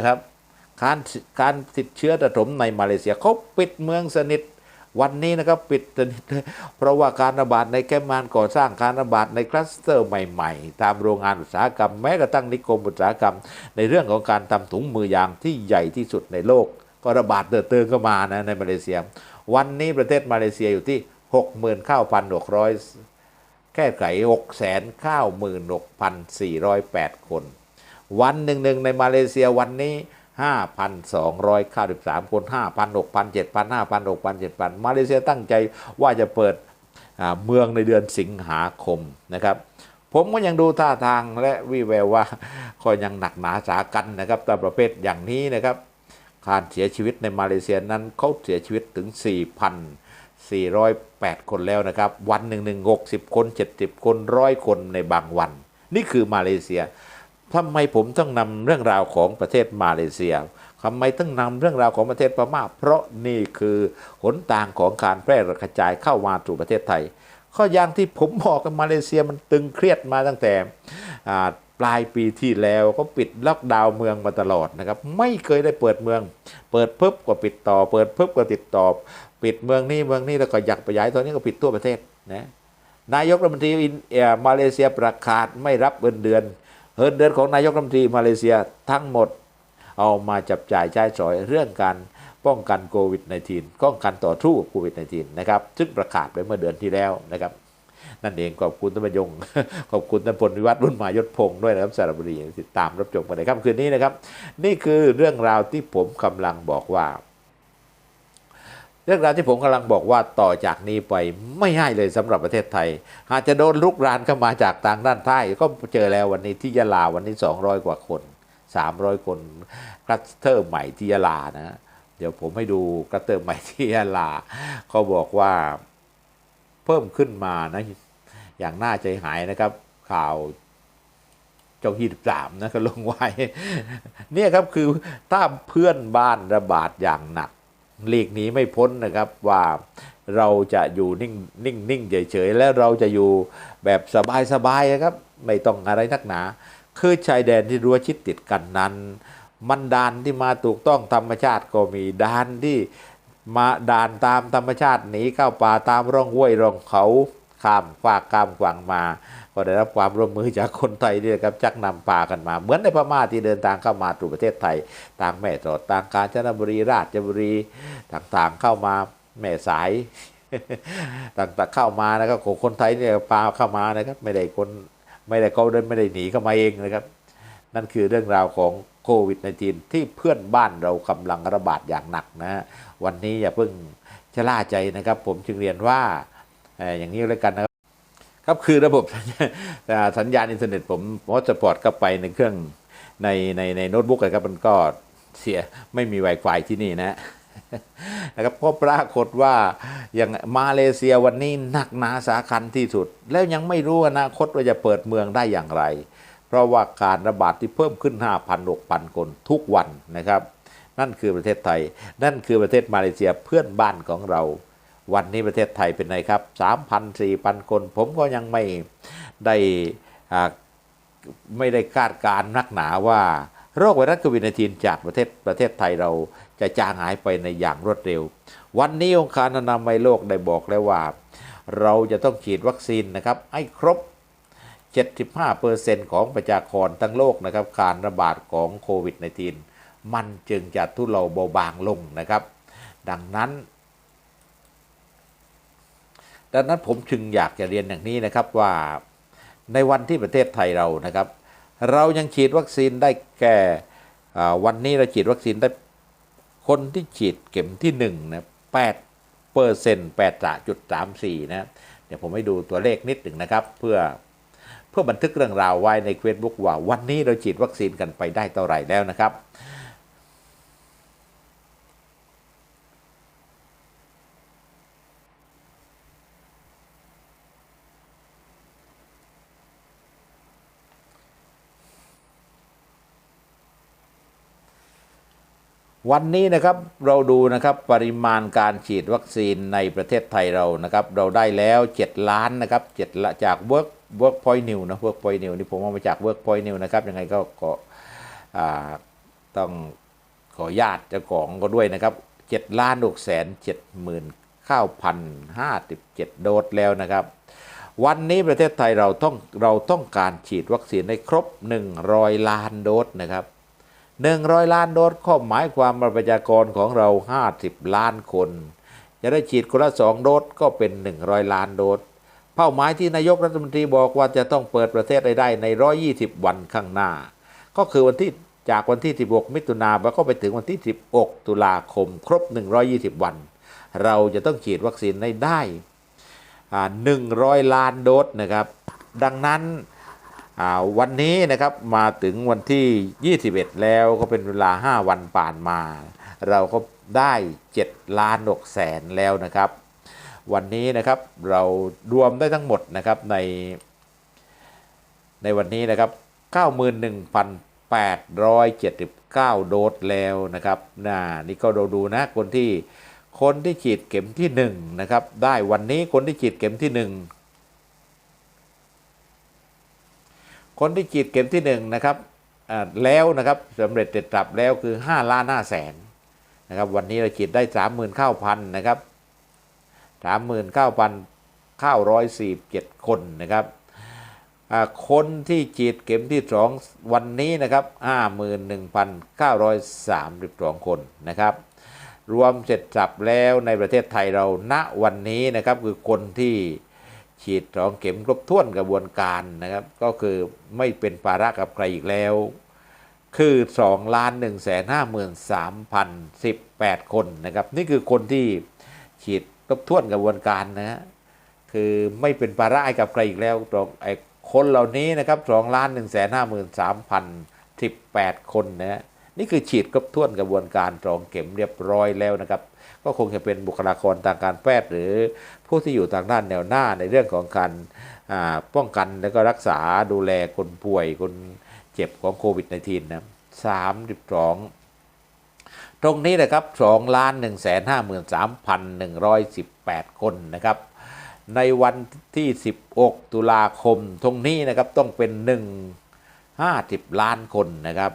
นะครับการการติดเชื้อระถมในมาเลเซียเขาปิดเมืองสนิทวันนี้นะครับปิดสนิทเลยเพราะว่าการระบาดในแคมป์งานก่อสร้างการระบาดในคลัสเตอร์ใหม่ๆ ตามโรงงานอุตสาหกรรมแม้กระทั่งนิคมอุตสาหกรรม ในเรื่องของการทำถุงมือยางที่ใหญ่ที่สุดในโลก ก็ระบาดเติร์เติงเข้ามานะในมาเลเซีย วันนี้ประเทศมาเลเซียอยู่ที่ 69,600 แค่ไข696,408 คน วันหนึ่งหนึ่งในมาเลเซียวันนี้ 5,293 คน 5,000 6,000 7,000 5,000 6,000 7,000 มาเลเซียตั้งใจว่าจะเปิดเมืองในเดือนสิงหาคมนะครับ ผมก็ยังดูท่าทางและวิแววว่าก็ยังหนักหนาสากันนะครับตามประเภทอย่างนี้นะครับการเสียชีวิตในมาเลเซียนั้นเขาเสียชีวิตถึง 4,408 คนแล้วนะครับ วันหนึ่งหนึ่งหกสิบคน 70 คนร้อยคนในบางวัน นี่คือมาเลเซีย ทำไมผมต้องนำเรื่องราวของประเทศมาเลเซียทำไมต้องนำเรื่องราวของประเทศพม่า เพราะนี่คือหนทางของการแพร่กระจายเข้ามาสู่ประเทศไทย ข้ออย่างที่ผมบอกกันมาเลเซียมันตึงเครียดมาตั้งแต่ปลายปีที่แล้วก็ปิดล็อกดาวน์เมืองมาตลอดนะครับ ไม่เคยได้เปิดเมือง เปิดปุ๊บก็ปิดต่อ เปิดปุ๊บก็ติดต่อ ปิดเมืองนี้เมืองนี้แล้วก็อยากขยายตอนนี้ก็ปิดทั่วประเทศนะนายกรัฐมนตรีอินเอ่อมาเลเซียประกาศไม่รับเงินเดือน เงินเดือนของนายกรัฐมนตรีมาเลเซียทั้งหมด เอามาจับจ่ายใช้สอยเรื่องการป้องกันโควิด -19 ป้องกันต่อสู้กับโควิด -19 นะครับซึ่งประกาศไปเมื่อเดือนที่แล้วนะครับนั่นเองขอบคุณท่านประยง ขอบคุณท่านพลวิวัฒน์รุ่นมายศพงศ์ด้วยนะครับสารบดีติดตามรับชมกันในค่ำคืนนี้นะครับ นี่คือเรื่องราวที่ผมกำลังบอกว่า รื่องราวที่ผมกำลังบอกว่าต่อจากนี้ไปไม่ง่ายเลยสำหรับประเทศไทยหากจะโดนลุกรานเข้ามาจากทางด้านใต้ก็เจอแล้ววันนี้ที่ยะลาวันนี้ 200 กว่าคน 300 คนคลัสเตอร์ใหม่ที่ยะลานะ เดี๋ยวผมให้ดูคลัสเตอร์ใหม่ที่ยะลาเขาบอกว่าเพิ่มขึ้นมานะอย่างน่าใจหายนะครับข่าวเจ้าที่สามนะก็ลงไว้ เนี่ยครับคือถ้าเพื่อนบ้านระบาดอย่างหนัก หลีกหนีไม่พ้นนะครับว่าเราจะอยู่นิ่งนิ่งนิ่งเฉยๆแล้วเราจะอยู่แบบสบายๆนะครับ ไม่ต้องอะไรนักหนา คือชายแดนที่รั้วชิดติดกันนั้น มันดานที่มาถูกต้องธรรมชาติก็มีดานที่มาด่านตามธรรมชาติหนีเข้าป่าตามร่องห้วยร่องเขาข้ามฝากข้ามกวางมา ก็ได้รับความร่วมมือจากคนไทยนี่นะครับจักนำพากันมา เหมือนในพม่าที่เดินทางเข้ามาสู่ประเทศไทยต่างแม่สอดต่างกาญจนบุรีราชบุรีต่างๆเข้ามาแม่สายต่างๆเข้ามานะครับคนไทยเนี่ยพาเข้ามานะครับ ไม่ได้คนไม่ได้เขาเดินไม่ได้หนีเข้ามาเองนะครับ นั่นคือเรื่องราวของโควิด -19 ที่เพื่อนบ้านเรากำลังระบาดอย่างหนักนะฮะวันนี้อย่าเพิ่งชะล่าใจนะครับ ผมจึงเรียนว่าอย่างนี้แล้วกันนะครับ ครับคือระบบสัญญาณอินเทอร์เน็ตผมพอสปอร์ตเข้าไปในเครื่องในในในโน้ตบุ๊กนะครับมันก็เสียไม่มี Wi-Fi ที่นี่นะนะครับก็ปรากฏว่าอย่างมาเลเซียวันนี้หนักหนาสาคัญที่สุด แล้วยังไม่รู้อนาคตว่าจะเปิดเมืองได้อย่างไร เพราะว่าการระบาดที่เพิ่มขึ้น 5,000 6,000 คนทุกวันนะครับ นั่นคือประเทศไทย นั่นคือประเทศมาเลเซียเพื่อนบ้านของเรา วันนี้ประเทศไทยเป็นไงครับ 3,000 4,000 คน ผมก็ยังไม่ได้ไม่ได้คาดการณ์นักหนาว่าโรคไวรัสโควิด -19 จากประเทศประเทศไทยเราจะจางหายไปในอย่างรวดเร็ว วันนี้องค์การอนามัยโลกได้บอกแล้วว่า เราจะต้องฉีดวัคซีนนะครับให้ครบ 75%ของประชากรทั้งโลกนะครับ การระบาดของโควิด -19 มันจึงจะทุเลาเบาบางลงนะครับ ดังนั้น ดังนั้นผมจึงอยากจะเรียนอย่างนี้นะครับว่าในวันที่ประเทศไทยเรานะครับ เรายังฉีดวัคซีนได้แค่วันนี้เราฉีดวัคซีนได้คนที่ฉีดเข็มที่หนึ่งนะแปดเปอร์เซ็นต์แปดจุดสามสี่นะเดี๋ยวผมให้ดูตัวเลขนิดหนึ่งนะครับ เพื่อเพื่อบันทึกเรื่องราวไว้ในเฟซบุ๊กว่า วันนี้เราฉีดวัคซีนกันไปได้เท่าไหร่แล้วนะครับ วันนี้นะครับเราดูนะครับปริมาณการฉีดวัคซีนในประเทศไทยเรานะครับ เราได้แล้ว 7 ล้านนะครับ7ละจาก Work Workpoint New นะ Workpoint New นี่ผมเอามาจาก Workpoint New นะครับยังไงก็ก็ต้องขอญาตเจ้าของก็ด้วยนะครับ7ล้าน6แสน7หมื่น9,057 โดสแล้วนะครับ วันนี้ประเทศไทยเราต้องเราต้องการฉีดวัคซีนให้ครบ 100 ล้านโดสนะครับ 100 ล้านโดสข้อหมายความว่าประชากรของเรา 50 ล้านคน จะได้ฉีดคนละ2โดสก็เป็น 100 ล้านโดสเป้าหมายที่นายกรัฐมนตรีบอกว่าจะต้องเปิดประเทศได้ใน 120 วันข้างหน้า ก็คือวันที่จากวันที่ 16 มิถุนาแล้วก็ไปถึงวันที่ 16 ตุลาคม ครบ 120 วัน เราจะต้องฉีดวัคซีนให้ได้ 100 ล้านโดสนะครับ ดังนั้น วันนี้นะครับมาถึงวันที่ 21 แล้วก็เป็นเวลา 5 วันผ่านมา เราก็ได้ 7 ล้าน6แสนแล้วนะครับ วันนี้นะครับเรารวมได้ทั้งหมดนะครับใน ในวันนี้นะครับ 91,879 โดสแล้วนะครับน่านี่ก็เราดูนะคนที่คนที่ฉีดเข็มที่1นะครับได้วันนี้คนที่ฉีดเข็มที่ 1 คนที่ฉีดเข็มที่1นะครับแล้วนะครับสำเร็จเสร็จสับแล้วคือ5ล้าน5แสนนะครับวันนี้เราฉีดได้ 39,000นะครับ39,947 คนนะครับคนที่ฉีดเข็มที่ 2 วันนี้นะครับ51,932 คนนะครับ รวมเสร็จสับแล้วในประเทศไทยเราณวันนี้นะครับคือคนที่ ฉีดสองเข็มครบถ้วนกระบวนการนะครับ ก็คือไม่เป็นภาระกับใครอีกแล้ว คือ2ล้าน1แสน5หมื่น3,018 คนนะครับ นี่คือคนที่ฉีดครบถ้วนกระบวนการนะฮะคือไม่เป็นภาระให้กับใครอีกแล้วตรงไอ้คนเหล่านี้นะครับสองล้านหนึ่งแสนห้าหมื่นสามพันสิบแปดคนนะฮะนี่คือฉีดครบถ้วนกระบวนการสองเข็มเรียบร้อยแล้วนะครับ ก็คงจะเป็นบุคลากรทางการแพทย์หรือ ผู้ที่อยู่ทางด้านแนวหน้าในเรื่องของการป้องกันและก็รักษาดูแลคนป่วยคนเจ็บของโควิด -19 นะสามสิบสองตรงนี้นะครับ2ล้าน1 5 3 1 1 8คนนะครับ ในวันที่ 16 ตุลาคมตรงนี้นะครับต้องเป็น 1 50 ล้านคนนะครับ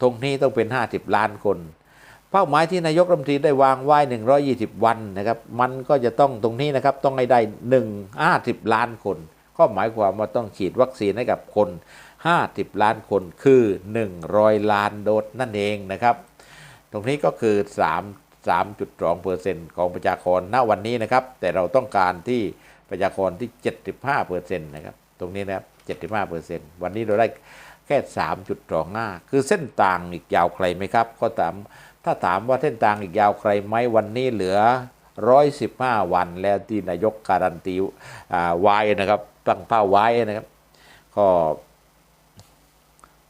ตรงนี้ต้องเป็น 50 ล้านคน เป้าหมายที่นายกรัฐมนตรีได้วางไว้ 120 วันนะครับ มันก็จะต้องตรงนี้นะครับ ต้องให้ได้ 1 50 ล้านคน ก็หมายความว่าต้องฉีดวัคซีนให้กับคน 50 ล้านคนคือ 100 ล้านโดสนั่นเองนะครับ ตรงนี้ก็คือ 3 3.2%ของประชากรณวันนี้นะครับ แต่เราต้องการที่ประชากรที่ 75%นะครับ ตรงนี้นะครับ75%วันนี้เราได้แค่ 3.25 คือเส้นต่างอีกยาวไกลไหมครับ ก็ถาม ถ้าถามว่าเส้นต่างอีกยาวไกลไหมวันนี้เหลือ 115 วันแล้วที่นายกการันตีอ่าไว้นะครับตั้งเป้าไว้นะครับก็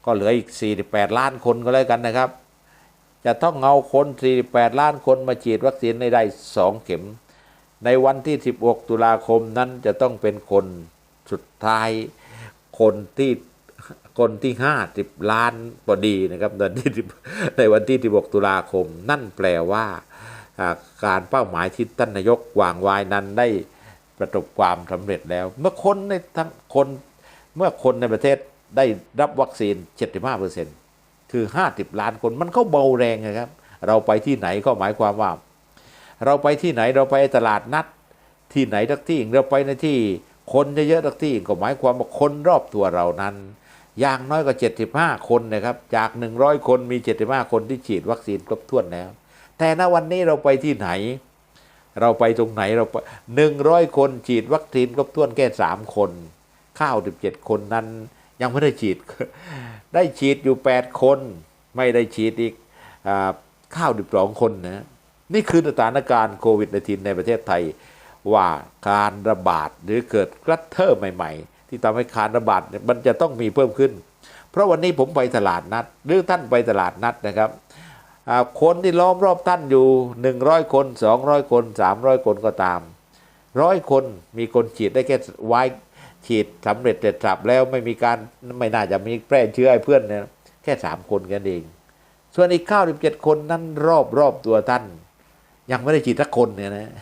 ก็เหลืออีก 48 ล้านคนก็แล้วกันนะครับ จะต้องเอาคน 48 ล้านคนมาฉีดวัคซีนในได้ 2 เข็ม ในวันที่ 16 ตุลาคมนั้นจะต้องเป็นคนสุดท้ายคนที่ คนที่ 50 ล้านพอดีนะครับในวันที่ในวันที่ 16 ตุลาคม นั่นแปลว่าการเป้าหมายที่ท่านนายกวางไว้นั้นได้ประสบความสำเร็จแล้ว เมื่อคนในทั้งคนเมื่อคนในประเทศได้รับวัคซีน 75%คือ 50 ล้านคนมันก็เบาแรงนะครับ เราไปที่ไหนก็หมายความว่า เราไปที่ไหนเราไปตลาดนัด ที่ไหนทักที่เราไปในที่คนเยอะๆทักที่ก็หมายความว่าคนรอบตัวเรานั้น อย่างน้อยก็75 คนนะครับ จาก 100 คนมี 75 คนที่ฉีดวัคซีนครบถ้วนแล้ว แต่ณวันนี้เราไปที่ไหน เราไปตรงไหนเราไป100 คนฉีดวัคซีนครบถ้วนแค่3 คนข้าว17 คนนั้นยังไม่ได้ฉีด ได้ฉีดอยู่ 8 คน ไม่ได้ฉีดอีกอาข้าว12 คนนะนี่คือสถานการณ์โควิด -19 ในประเทศไทย ว่าการระบาดหรือเกิดคลัสเตอร์ใหม่ ๆ ที่ทำให้การระบาดเนี่ยมันจะต้องมีเพิ่มขึ้น เพราะวันนี้ผมไปตลาดนัด หรือท่านไปตลาดนัดนะครับคนที่ล้อมรอบท่านอยู่ 100 คน 200 คน 300 คนก็ตามร้อยคนมีคนฉีดได้แค่ไว้ฉีดสำเร็จเสร็จสับแล้วไม่มีการไม่น่าจะมีแพร่เชื้อให้เพื่อนเนี่ยแค่3คนกันเอง ส่วนอีก 97 คนนั้นรอบรอบตัวท่าน ยังไม่ได้ฉีดสักคนเนี่ยนะ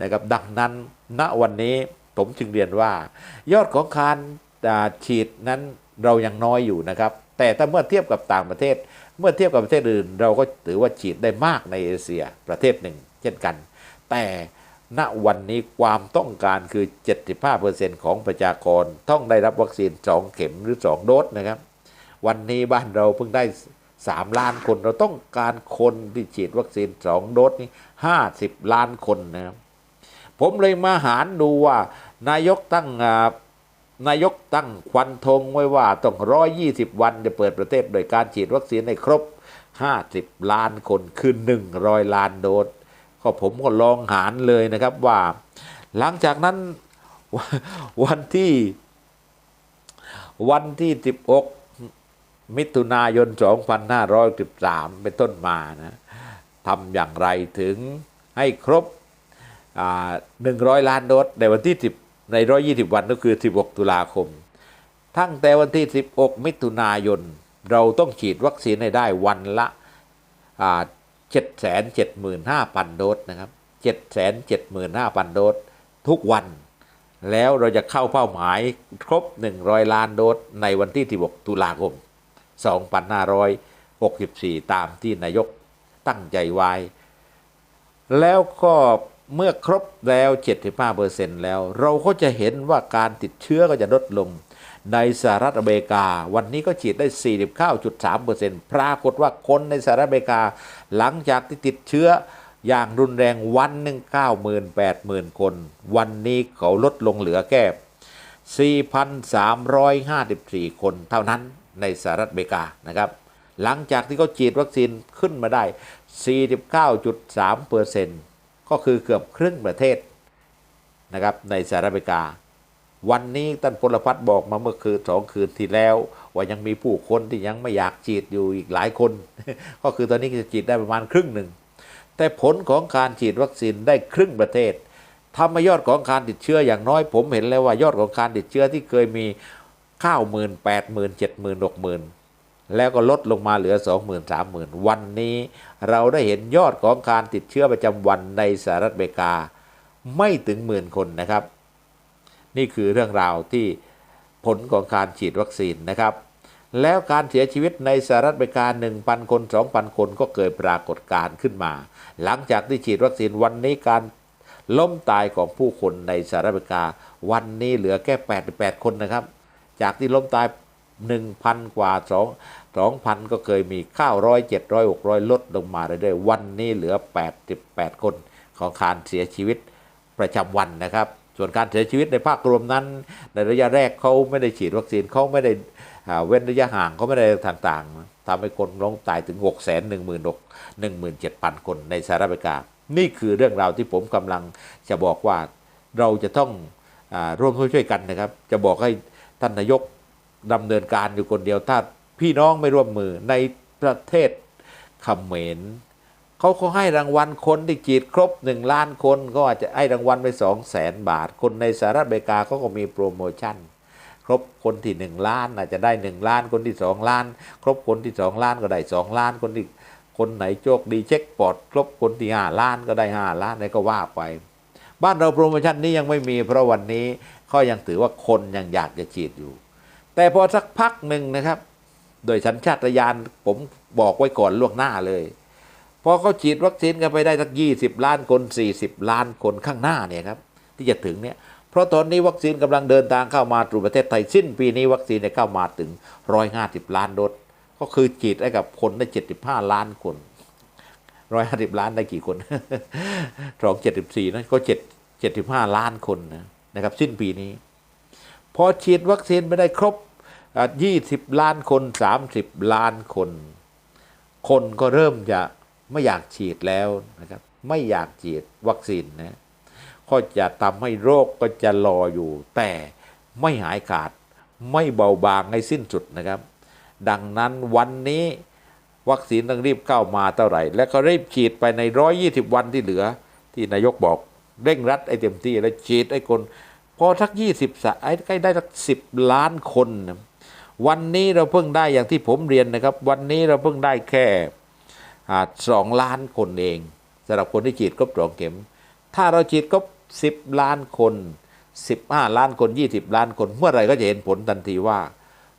นะครับดังนั้นณวันนี้ ผมจึงเรียนว่า ยอดของการฉีดนั้นเรายังน้อยอยู่นะครับ แต่ถ้าเมื่อเทียบกับต่างประเทศ เมื่อเทียบกับประเทศอื่น เราก็ถือว่าฉีดได้มากในเอเชียประเทศหนึ่ง เช่นกัน แต่ณวันนี้ความต้องการคือ 75%ของประชากรต้องได้รับวัคซีน 2 เข็มหรือ 2 โดสนะครับ วันนี้บ้านเราเพิ่งได้ 3 ล้านคน เราต้องการคนที่ฉีดวัคซีน 2 โดสนี้50 ล้านคนนะครับ ผมเลยมาหารดูว่า นายกตั้งนายกตั้งควันธงไว้ว่าต้อง120วันจะเปิดประเทศโดยการฉีดวัคซีนให้ครบ50ล้านคนคือ100ล้านโดสก็ผมก็ลองหารเลยนะครับว่า หลังจากนั้นวันที่ วันที่16มิถุนายน 2513 เป็นต้นมานะทำอย่างไรถึงให้ครบหนึ่งร้อยล้านโดสในวันที่ 10 ใน 120 วันก็คือ 16 ตุลาคม ทั้งแต่วันที่ 16 มิถุนายน เราต้องฉีดวัคซีนให้ได้วันละ 7 7 5 0 0 0 โดสนะครับ 7 7 5 0 0 0 โดสทุกวัน แล้วเราจะเข้าเป้าหมายครบ 100 ล้านโดสในวันที่ 16 ตุลาคม 2564 ตามที่นายกตั้งใจไว้ แล้วก็ เมื่อครบแล้ว 75%แล้ว เราก็จะเห็นว่าการติดเชื้อก็จะลดลง ในสหรัฐอเมริกา วันนี้ก็ฉีดได้ 49.3%ปรากฏว่าคนในสหรัฐอเมริกา หลังจากที่ติดเชื้ออย่างรุนแรงวันหนึ่ง98,000 คน วันนี้เขาลดลงเหลือแค่ 4,354 คนเท่านั้นในสหรัฐอเมริกานะครับ หลังจากที่เขาฉีดวัคซีนขึ้นมาได้ 49.3% ก็คือเกือบครึ่งประเทศนะครับในสหรัฐอเมริกา วันนี้ท่านพลพัฒน์บอกมาเมื่อคืนสองคืนที่แล้ว ว่ายังมีผู้คนที่ยังไม่อยากฉีดอยู่อีกหลายคน ก็คือตอนนี้จะฉีดได้ประมาณครึ่งหนึ่ง แต่ผลของการฉีดวัคซีนได้ครึ่งประเทศทำให้ยอดของการติดเชื้ออย่างน้อยผมเห็นแล้วว่ายอดของการติดเชื้อที่เคยมี90,000 80,000 70,000 60,000แแล้วก็ลดลงมาเหลือ 20,000 30,000 วันนี้ เราได้เห็นยอดของการติดเชื้อประจำวันในสหรัฐอเมริกา ไม่ถึงหมื่นคนนะครับ นี่คือเรื่องราวที่ผลของการฉีดวัคซีนนะครับ แล้วการเสียชีวิตในสหรัฐอเมริกา 1,000 คน 2,000 คนก็เกิดปรากฏการณ์ขึ้นมา หลังจากที่ฉีดวัคซีนวันนี้การล้มตายของผู้คนในสหรัฐอเมริกา วันนี้เหลือแค่ 88 คนนะครับ จากที่ล้มตาย 1,000 กว่า2 2,000 ก็เคยมี900 700 600ลดลงมาเรื่อยๆวันนี้เหลือ 88 คนของการเสียชีวิตประจำวันนะครับ ส่วนการเสียชีวิตในภาครวมนั้น ในระยะแรกเขาไม่ได้ฉีดวัคซีนเขาไม่ได้เว้นระยะห่างเขาไม่ได้ต่างๆทำให้คนล้มตายถึง 6 1 6 1 7 0 0 คนในสหรัฐอเมริกา นี่คือเรื่องราวที่ผมกำลังจะบอกว่าเราจะต้องอร่วมช่วยกันนะครับ จะบอกให้ท่านนายก ดำเนินการอยู่คนเดียวถ้าพี่น้องไม่ร่วมมือในประเทศเขมรเขาเขาให้รางวัลคนที่ฉีดครบหนึ่งล้านคนก็อาจจะให้รางวัลไปสองแสนบาท คนในสหรัฐอเมริกาเขาก็มีโปรโมชั่น ครบคนที่หนึ่งล้านอาจจะได้หนึ่งล้านคนที่สองล้าน ครบคนที่สองล้านก็ได้สองล้านคนที่คนไหนโชคดีเช็คปอดครบคนที่ห้าล้านก็ได้ห้าล้านอะไรก็ว่าไป บ้านเราโปรโมชั่นนี้ยังไม่มีเพราะวันนี้เขายังถือว่าคนยังอยากจะฉีดอยู่ แต่พอสักพักหนึ่งนะครับ โดยสัญชาตญาณผมบอกไว้ก่อนล่วงหน้าเลยพอเขาฉีดวัคซีนกันไปได้สักยี่สิบล้านคนสี่สิบล้านคนข้างหน้าเนี่ยครับที่จะถึงเนี่ยเพราะตอนนี้วัคซีนกำลังเดินทางเข้ามาสู่ประเทศไทยสิ้นปีนี้วัคซีนจะเข้ามาถึงร้อยห้าสิบล้านโดสก็คือฉีดให้กับคนได้เจ็ดสิบห้าล้านคนร้อยห้าสิบล้านได้กี่คนสองเจ็ดสิบสี่นะก็เจ็ดเจ็ดสิบห้าล้านคนนะนะครับ สิ้นปีนี้ พอฉีดวัคซีนไปได้ครบ ยี่สิบล้านคนสามสิบล้านคน คนก็เริ่มจะไม่อยากฉีดแล้วนะครับ ไม่อยากฉีดวัคซีนนะก็จะทำให้โรคก็จะรออยู่ แต่ไม่หายขาดไม่เบาบางให้สิ้นสุดนะครับ ดังนั้นวันนี้วัคซีนต้องรีบเข้ามาเท่าไหร่ และก็รีบฉีดไปในร้อยี่สิบวันที่เหลือ ที่นายกบอกเร่งรัดไอ้เต็มที่แล้วฉีดไอ้คน พอทักยี่สิบไอใกล้ได้สักสิบล้านคนนะ วันนี้เราเพิ่งได้อย่างที่ผมเรียนนะครับ วันนี้เราเพิ่งได้แค่สองล้านคนเองสำหรับคนที่ฉีดครบสองเข็ม ถ้าเราฉีดครบสิบล้านคนสิบห้าล้านคนยี่สิบล้านคน เมื่อไรก็จะเห็นผลทันทีว่า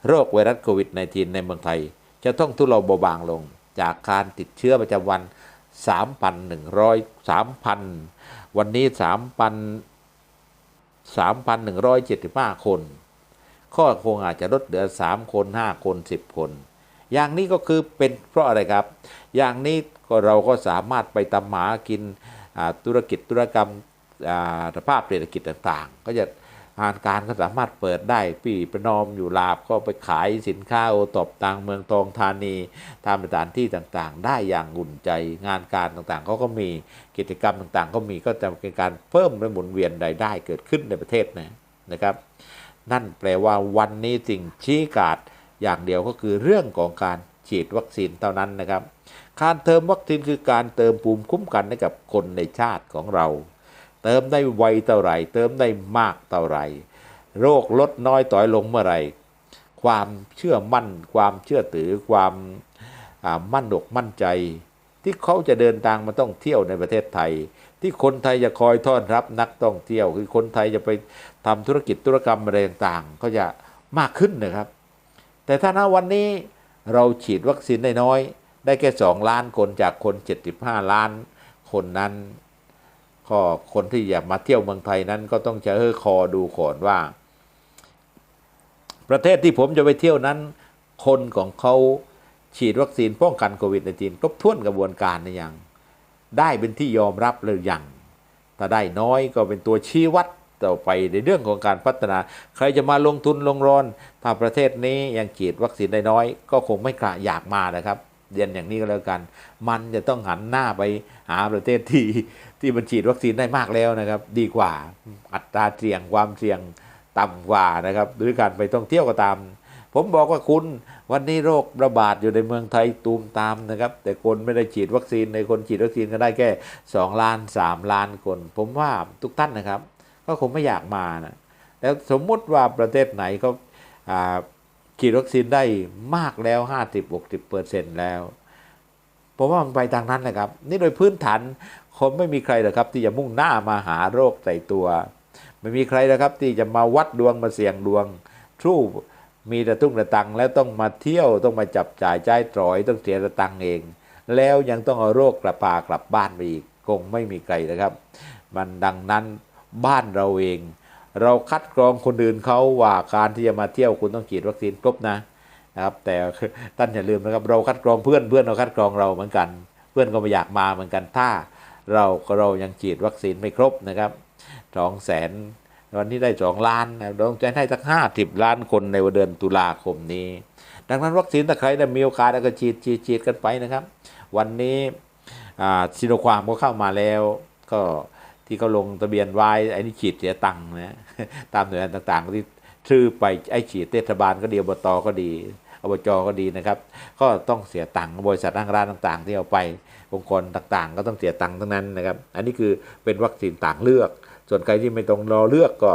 โรคไวรัสโควิด -19 ในเมืองไทย จะต้องทุเลาเบาบางลง จากการติดเชื้อประจำวัน 3,100 3,000 วันนี้ 3,000 3,175 คน ก็คงอาจจะลดเหลือ 3 คน 5 คน 10 คน อย่างนี้ก็คือเป็นเพราะอะไรครับ อย่างนี้ก็เราก็สามารถไปตำหมากินธุรกิจธุรกรรมสภาพเศรษฐกิจต่างๆ ก็จะงานการก็สามารถเปิดได้ปีประนอมอยู่ลาบก็ไปขายสินค้าโอตบต่างเมืองทองธานีตามสถานที่ต่างๆ ได้อย่างอุ่นใจงานการต่างๆเขาก็มีกิจกรรมต่างๆ ก็มีก็จะเป็นการเพิ่มและหมุนเวียนรายได้เกิดขึ้นในประเทศนะนะครับ นั่นแปลว่าวันนี้สิ่งชี้ขาดอย่างเดียวก็คือเรื่องของการฉีดวัคซีนเท่านั้นนะครับ การเติมวัคซีนคือการเติมภูมิคุ้มกันให้กับคนในชาติของเรา เติมได้ไวเท่าไหร่ เติมได้มากเท่าไหร่ โรคลดน้อยต่อยลงเมื่อไหร่ ความเชื่อมั่น ความเชื่อถือความมั่นอกมั่นใจ ที่เขาจะเดินทางมาต้องเที่ยวในประเทศไทย ที่คนไทยจะคอยต้อนรับนักท่องเที่ยว คือคนไทยจะไปทำธุรกิจธุรกรรมอะไรต่างๆ ก็จะมากขึ้นนะครับ แต่ถ้าณวันนี้เราฉีดวัคซีนได้น้อย ได้แค่ 2 ล้านคนจากคน 75 ล้าน คนนั้นก็คนที่อยากมาเที่ยวเมืองไทยนั้นก็ต้องจะเออคอดูก่อนว่า ประเทศที่ผมจะไปเที่ยวนั้น คนของเขาฉีดวัคซีนป้องกันโควิด -19 ครบถ้วนกระบวนการหรือยัง ได้เป็นที่ยอมรับหรือยังถ้าได้น้อยก็เป็นตัวชี้วัดต่อไปในเรื่องของการพัฒนา ใครจะมาลงทุนลงรอนถ้าประเทศนี้ยังฉีดวัคซีนได้น้อย ก็คงไม่กล้าอยากมานะครับเรียนอย่างนี้ก็แล้วกัน มันจะต้องหันหน้าไปหาประเทศที่ที่มันฉีดวัคซีนได้มากแล้วนะครับ ดีกว่าอัตราเสี่ยงความเสี่ยงต่ำกว่านะครับหรือการไปท่องเที่ยวก็ตาม ผมบอกว่าคุณ วันนี้โรคระบาดอยู่ในเมืองไทยตูมตามนะครับ แต่คนไม่ได้ฉีดวัคซีนในคนฉีดวัคซีนก็ได้แค่2ล้าน 3 ล้านคน ผมว่าทุกท่านนะครับ ก็คงไม่อยากมานะแล้วสมมุติว่าประเทศไหนเขาฉีดวัคซีนได้มากแล้ว 50-60เปอร์เซ็นต์แล้วผมว่ามันไปทางนั้นแหละครับ นี่โดยพื้นฐานคงไม่มีใครหรอกครับ ที่จะมุ่งหน้ามาหาโรคใส่ตัว ไม่มีใครนะครับ ที่จะมาวัดดวงมาเสี่ยงดวงทรู มีแต่ตุ้งแต่ตังแล้วต้องมาเที่ยวต้องมาจับจ่ายจ่ายตรอยต้องเสียแต่ตังเอง แล้วยังต้องเอาโรคกลับปากลับบ้านไปอีกคงไม่มีใครนะครับ มันดังนั้นบ้านเราเอง เราคัดกรองคนอื่นเขาว่าการที่จะมาเที่ยวคุณต้องฉีดวัคซีนครบนะนะครับ แต่ท่านอย่าลืมนะครับ เราคัดกรองเพื่อนเพื่อนเราคัดกรองเราเหมือนกัน เพื่อนก็ไม่อยากมาเหมือนกันถ้า เราเรายังฉีดวัคซีนไม่ครบนะครับสองแสน วันนี้ได้สองล้านนะเราต้องให้สักห้าสิบล้านคนในวันเดือนตุลาคมนี้ ดังนั้นวัคซีนถ้าใครได้มีโอกาสก็ฉีดฉีดฉีดกันไปนะครับ วันนี้ซิโนความก็เข้ามาแล้ว ก็ที่เขาลงทะเบียนไว้ไอ้นี่ฉีดเสียตังค์นะตามหน่วยงานต่างๆที่ชื่อไปไอ้ฉีดเทศบาลก็ดีอบตก็ดีอบจก็ดีนะครับ ก็ต้องเสียตังค์บริษัทห้างร้านต่างๆ ที่เอาไปองค์กรต่างๆ ก็ต้องเสียตังค์ทั้งนั้นนะครับ อันนี้คือเป็นวัคซีนต่างเลือก ส่วนใครที่ไม่ต้องรอเลือกก็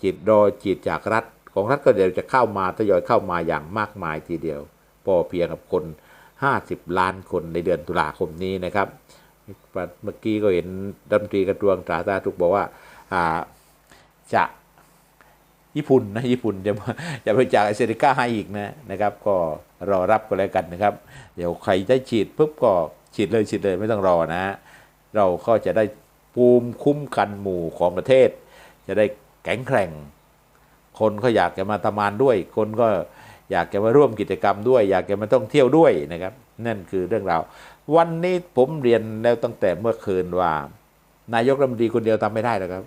ฉีดรอฉีดจากรัฐ ของรัฐก็เดี๋ยวจะเข้ามาทยอยเข้ามาอย่างมากมายทีเดียว พอเพียงกับคน 50 ล้านคนในเดือนตุลาคมนี้นะครับเมื่อกี้ก็เห็นรัฐมนตรีกระทรวงสาธารณสุขบอกว่าาจะญี่ปุ่นนะญี่ปุ่นจะจะบริจาคไอเซริก้าให้อีกนะนะครับ ก็รอรับก็แล้วกันนะครับ เดี๋ยวใครได้ฉีดปุ๊บก็ฉีดเลยฉีดเลยไม่ต้องรอนะ เราก็จะได้ ภูมิคุ้มกันหมู่ของประเทศ จะได้แข็งแกร่ง คนก็อยากจะมาทำงานด้วย คนก็อยากจะมาร่วมกิจกรรมด้วย อยากจะมาท่องเที่ยวด้วยนะครับ นั่นคือเรื่องราว วันนี้ผมเรียนแล้วตั้งแต่เมื่อคืนว่า นายกรัฐมนตรีคนเดียวทำไม่ได้หรอกครับ